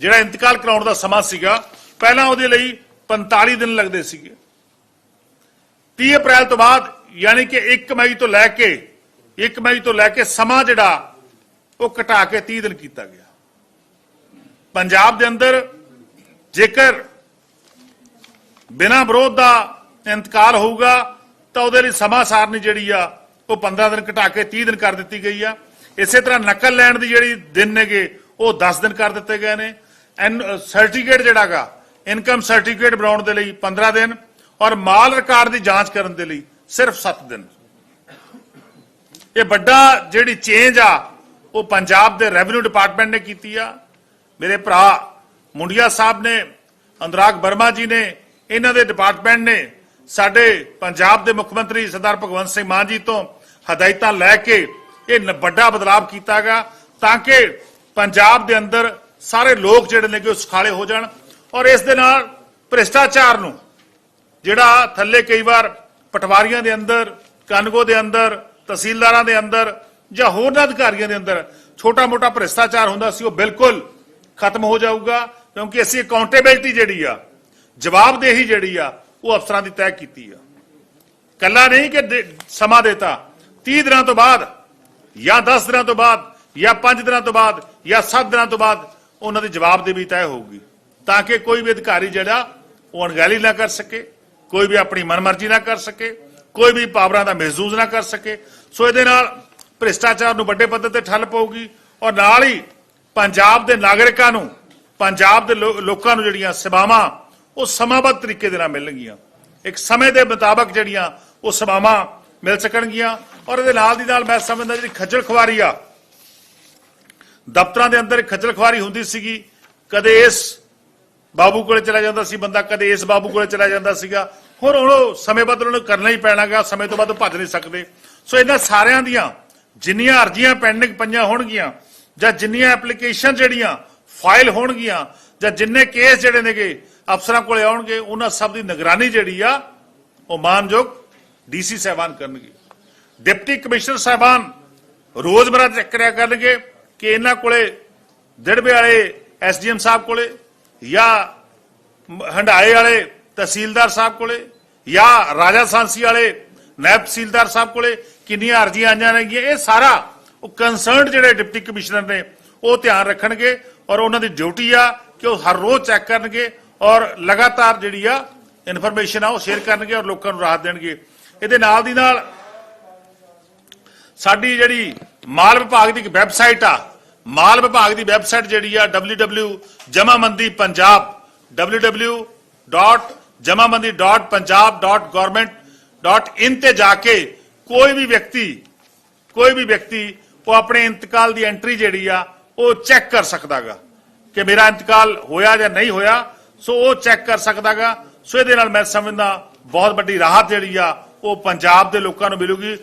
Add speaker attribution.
Speaker 1: ਜਿਹੜਾ ਇੰਤਕਾਲ ਕਰਾਉਣ ਦਾ ਸਮਾਂ ਸੀਗਾ, ਪਹਿਲਾਂ ਉਹਦੇ ਲਈ 45 ਦਿਨ ਲੱਗਦੇ ਸੀਗੇ। 30 ਅਪ੍ਰੈਲ ਤੋਂ ਬਾਅਦ, ਯਾਨੀ ਕਿ 1 ਮਈ ਤੋਂ ਲੈ ਕੇ 1 ਮਈ ਤੋਂ ਲੈ ਕੇ ਸਮਾਂ ਜਿਹੜਾ, ਉਹ ਘਟਾ ਕੇ 30 ਦਿਨ ਕੀਤਾ ਗਿਆ। ਪੰਜਾਬ ਦੇ ਅੰਦਰ ਜੇਕਰ ਬਿਨਾਂ ਵਿਰੋਧ ਦਾ ਇੰਤਕਾਲ ਹੋਊਗਾ, ਤਾਂ ਉਹਦੇ ਲਈ ਸਮਾਂ ਸਾਰਨੀ ਜਿਹੜੀ ਆ, ਉਹ 15 ਦਿਨ ਘਟਾ ਕੇ 30 ਦਿਨ ਕਰ ਦਿੱਤੀ ਗਈ ਆ। ਇਸੇ ਤਰ੍ਹਾਂ ਨਕਲ ਲੈਣ ਦੀ ਜਿਹੜੀ ਦਿਨ ਨੇਗੇ, ਉਹ 10 ਦਿਨ ਕਰ ਦਿੱਤੇ ਗਏ ਨੇ। ਸਰਟੀਫਿਕੇਟ ਜਿਹੜਾਗਾ ਇਨਕਮ ਸਰਟੀਫਿਕੇਟ ਬਣਾਉਣ ਦੇ ਲਈ 15 ਦਿਨ ਔਰ ਮਾਲ ਰਿਕਾਰਡ ਦੀ ਜਾਂਚ ਕਰਨ ਦੇ ਲਈ ਸਿਰਫ 7 ਦਿਨ। ਇਹ ਵੱਡਾ ਜਿਹੜੀ ਚੇਂਜ ਆ, ਉਹ ਪੰਜਾਬ ਦੇ ਰੈਵਨਿਊ ਡਿਪਾਰਟਮੈਂਟ ਨੇ ਕੀਤੀ ਆ। ਮੇਰੇ ਭਰਾ ਮੁੰਡਿਆ ਸਾਹਿਬ ਨੇ, ਅਨੁਰਾਗ ਵਰਮਾ ਜੀ ਨੇ, ਇਹਨਾਂ ਦੇ ਡਿਪਾਰਟਮੈਂਟ ਨੇ ਸਾਡੇ ਪੰਜਾਬ ਦੇ ਮੁੱਖ ਮੰਤਰੀ ਸਰਦਾਰ ਭਗਵੰਤ ਸਿੰਘ ਮਾਨ ਜੀ ਤੋਂ ਹਦਾਇਤਾਂ ਲੈ ਕੇ ਇਹ ਨ- ਵੱਡਾ ਬਦਲਾਅ ਕੀਤਾਗਾ ਤਾਂ ਕਿ ਪੰਜਾਬ ਦੇ ਅੰਦਰ ਸਾਰੇ ਲੋਕ ਜਿਹੜੇ ਨੇ ਕਿ ਉਹ ਸੁਖਾਲੇ ਹੋ ਜਾਣ ਔਰ ਇਸ ਦੇ ਨਾਲ ਭ੍ਰਿਸ਼ਟਾਚਾਰ ਨੂੰ, ਜਿਹੜਾ ਥੱਲੇ ਕਈ ਵਾਰ ਪਟਵਾਰੀਆਂ ਦੇ ਅੰਦਰ, ਕਾਨਗੋ ਦੇ ਅੰਦਰ, ਤਹਿਸੀਲਦਾਰਾਂ ਦੇ ਅੰਦਰ ਜਾਂ ਹੋਰਨਾਂ ਅਧਿਕਾਰੀਆਂ ਦੇ ਅੰਦਰ ਛੋਟਾ ਮੋਟਾ ਭ੍ਰਿਸ਼ਟਾਚਾਰ ਹੁੰਦਾ ਸੀ, ਉਹ ਬਿਲਕੁਲ ਖਤਮ ਹੋ ਜਾਊਗਾ ਕਿਉਂਕਿ ਅਸੀਂ ਅਕਾਊਂਟੇਬਿਲਟੀ ਜਿਹੜੀ ਆ, ਜਵਾਬਦੇਹੀ ਜਿਹੜੀ ਆ, ਉਹ ਅਫਸਰਾਂ ਦੀ ਤੈਅ ਕੀਤੀ ਆ। ਕੱਲਾ ਨਹੀਂ ਕਿ ਸਮਾਂ ਦੇਤਾ 30 ਦਿਨਾਂ ਤੋਂ ਬਾਅਦ ਜਾਂ 10 ਦਿਨਾਂ ਤੋਂ ਬਾਅਦ ਜਾਂ 5 ਦਿਨਾਂ ਤੋਂ ਬਾਅਦ ਜਾਂ 7 ਦਿਨਾਂ ਤੋਂ ਬਾਅਦ ਉਹਨਾਂ ਦੀ ਜਵਾਬਦੇਹੀ ਤੈਅ ਹੋਊਗੀ। ਤਾਂ ਕਿ ਕੋਈ ਵੀ ਅਧਿਕਾਰੀ ਜਿਹੜਾ, ਉਹ ਅਣਗਹਿਲੀ ਨਾ ਕਰ ਸਕੇ, ਕੋਈ ਵੀ ਆਪਣੀ ਮਨਮਰਜ਼ੀ ਨਾ ਕਰ ਸਕੇ, ਕੋਈ ਵੀ ਪਾਵਰਾਂ ਦਾ ਮਹਿਸੂਸ ਨਾ ਕਰ ਸਕੇ। ਸੋ ਇਹਦੇ ਨਾਲ ਭ੍ਰਿਸ਼ਟਾਚਾਰ ਨੂੰ ਵੱਡੇ ਪੱਧਰ ਤੇ ਠੱਲ ਪਊਗੀ ਔਰ ਨਾਲ ਹੀ ਪੰਜਾਬ ਦੇ ਨਾਗਰਿਕਾਂ ਨੂੰ, ਪੰਜਾਬ ਦੇ ਲੋ- ਲੋਕਾਂ ਨੂੰ ਜਿਹੜੀਆਂ ਸੇਵਾਵਾਂ, ਉਹ ਸਮਾਬੱਧ ਤਰੀਕੇ ਦੇ ਨਾਲ ਮਿਲਣਗੀਆਂ। ਇੱਕ ਸਮੇਂ ਦੇ ਮੁਤਾਬਕ ਜਿਹੜੀਆਂ ਉਹ ਸੇਵਾਵਾਂ ਮਿਲ ਸਕਣਗੀਆਂ ਔਰ ਇਹਦੇ ਨਾਲ ਦੀ ਨਾਲ ਮੈਂ ਸਮਝਦਾ ਜਿਹੜੀ ਖੱਜਲ ਖੁਆਰੀ ਆ ਦਫ਼ਤਰਾਂ ਦੇ ਅੰਦਰ ਖੱਜਲ ਖੁਆਰੀ ਹੁੰਦੀ ਸੀਗੀ, ਕਦੇ ਇਸ ਬਾਬੂ ਕੋਲੇ ਚਲਾ ਜਾਂਦਾ ਸੀ ਬੰਦਾ, ਕਦੇ ਇਸ ਬਾਬੂ ਕੋਲੇ ਚਲਾ ਜਾਂਦਾ ਸੀਗਾ। ਹੁਣ ਹੁਣ ਉਹ ਸਮੇਂ ਬਾਅਦ ਉਹਨਾਂ ਨੂੰ ਕਰਨਾ ਹੀ ਪੈਣਾਗਾ, ਸਮੇਂ ਤੋਂ ਬਾਅਦ ਭੱਜ ਨਹੀਂ ਸਕਦੇ। ਸੋ ਇਹਨਾਂ ਸਾਰਿਆਂ ਦੀਆਂ ਜਿੰਨੀਆਂ ਅਰਜ਼ੀਆਂ ਪੈਂਡਿੰਗ ਪਈਆਂ ਹੋਣਗੀਆਂ, ਜਾਂ ਜਿੰਨੀਆਂ ਐਪਲੀਕੇਸ਼ਨ ਜਿਹੜੀਆਂ ਫਾਈਲ ਹੋਣਗੀਆਂ, ਜਾਂ ਜਿੰਨੇ ਕੇਸ ਜਿਹੜੇ ਨੇਗੇ ਅਫਸਰਾਂ ਕੋਲੇ ਆਉਣਗੇ, ਉਹਨਾਂ ਸਭ ਦੀ ਨਿਗਰਾਨੀ ਜਿਹੜੀ ਆ, ਉਹ ਮਾਨਯੋਗ ਡੀਸੀ ਸਾਹਿਬਾਨ ਕਰਨਗੇ। ਡਿਪਟੀ ਕਮਿਸ਼ਨਰ ਸਾਹਿਬਾਨ ਰੋਜ਼ਮਰਾ ਚੈੱਕ ਕਰਿਆ ਕਰਨਗੇ। ਕਿ ਇਹਨਾਂ ਕੋਲੇ ਦਿੜਬੇ ਵਾਲੇ ਐਸਡੀਐਮ ਸਾਹਿਬ ਕੋਲੇ ਜਾਂ ਮ- ਹੰਡਾਏ ਵਾਲੇ ਤਹਿਸੀਲਦਾਰ ਸਾਹਿਬ ਕੋਲੇ ਜਾਂ ਰਾਜਾ ਸਾਂਸੀ ਵਾਲੇ ਨਾਇਬ ਤਹਿਸੀਲਦਾਰ ਸਾਹਿਬ ਕੋਲੇ ਕਿੰਨੀਆਂ ਅਰਜ਼ੀਆਂ ਆਈਆਂ ਨੇਗੀਆਂ, ਇਹ ਸਾਰਾ ਉਹ ਕੰਸਰਨਡ ਜਿਹੜੇ ਡਿਪਟੀ ਕਮਿਸ਼ਨਰ ਨੇ, ਉਹ ਧਿਆਨ ਰੱਖਣਗੇ ਔਰ ਉਹਨਾਂ ਦੀ ਡਿਊਟੀ ਆ ਕਿ ਉਹ ਹਰ ਰੋਜ਼ ਚੈੱਕ ਕਰਨਗੇ ਔਰ ਲਗਾਤਾਰ ਜਿਹੜੀ ਆ ਇਨਫੋਰਮੇਸ਼ਨ ਆ ਉਹ ਸ਼ੇਅਰ ਕਰਨਗੇ ਔਰ ਲੋਕਾਂ ਨੂੰ ਰਾਹਤ ਦੇਣਗੇ। ਇਹਦੇ ਨਾਲ ਦੀ ਨਾਲ ਸਾਡੀ ਜਿਹੜੀ ਮਾਲ ਵਿਭਾਗ ਦੀ ਇੱਕ ਵੈਬਸਾਈਟ ਆ ਮਾਲ ਵਿਭਾਗ ਦੀ ਵੈਬਸਾਈਟ ਜਿਹੜੀ ਆ www ਜਮਾਮੰਦੀ ਪੰਜਾਬ www.jamaMandi.punjab.government.in ਤੇ ਜਾ ਕੇ ਕੋਈ ਵੀ ਵਿਅਕਤੀ ਕੋਈ ਵੀ ਵਿਅਕਤੀ ਉਹ ਆਪਣੇ ਇੰਤਕਾਲ ਦੀ ਐਂਟਰੀ ਜਿਹੜੀ ਆ ਉਹ ਚੈੱਕ ਕਰ ਸਕਦਾਗਾ ਕਿ ਮੇਰਾ ਇੰਤਕਾਲ ਹੋਇਆ ਜਾਂ ਨਹੀਂ ਹੋਇਆ ਸੋ ਉਹ ਚੈੱਕ ਕਰ ਸਕਦਾਗਾ ਸੋ ਇਹਦੇ ਨਾਲ ਮੈਂ ਸਮਝਦਾ ਬਹੁਤ ਵੱਡੀ ਰਾਹਤ ਜਿਹੜੀ ਆ ਉਹ ਪੰਜਾਬ ਦੇ ਲੋਕਾਂ ਨੂੰ ਮਿਲੂਗੀ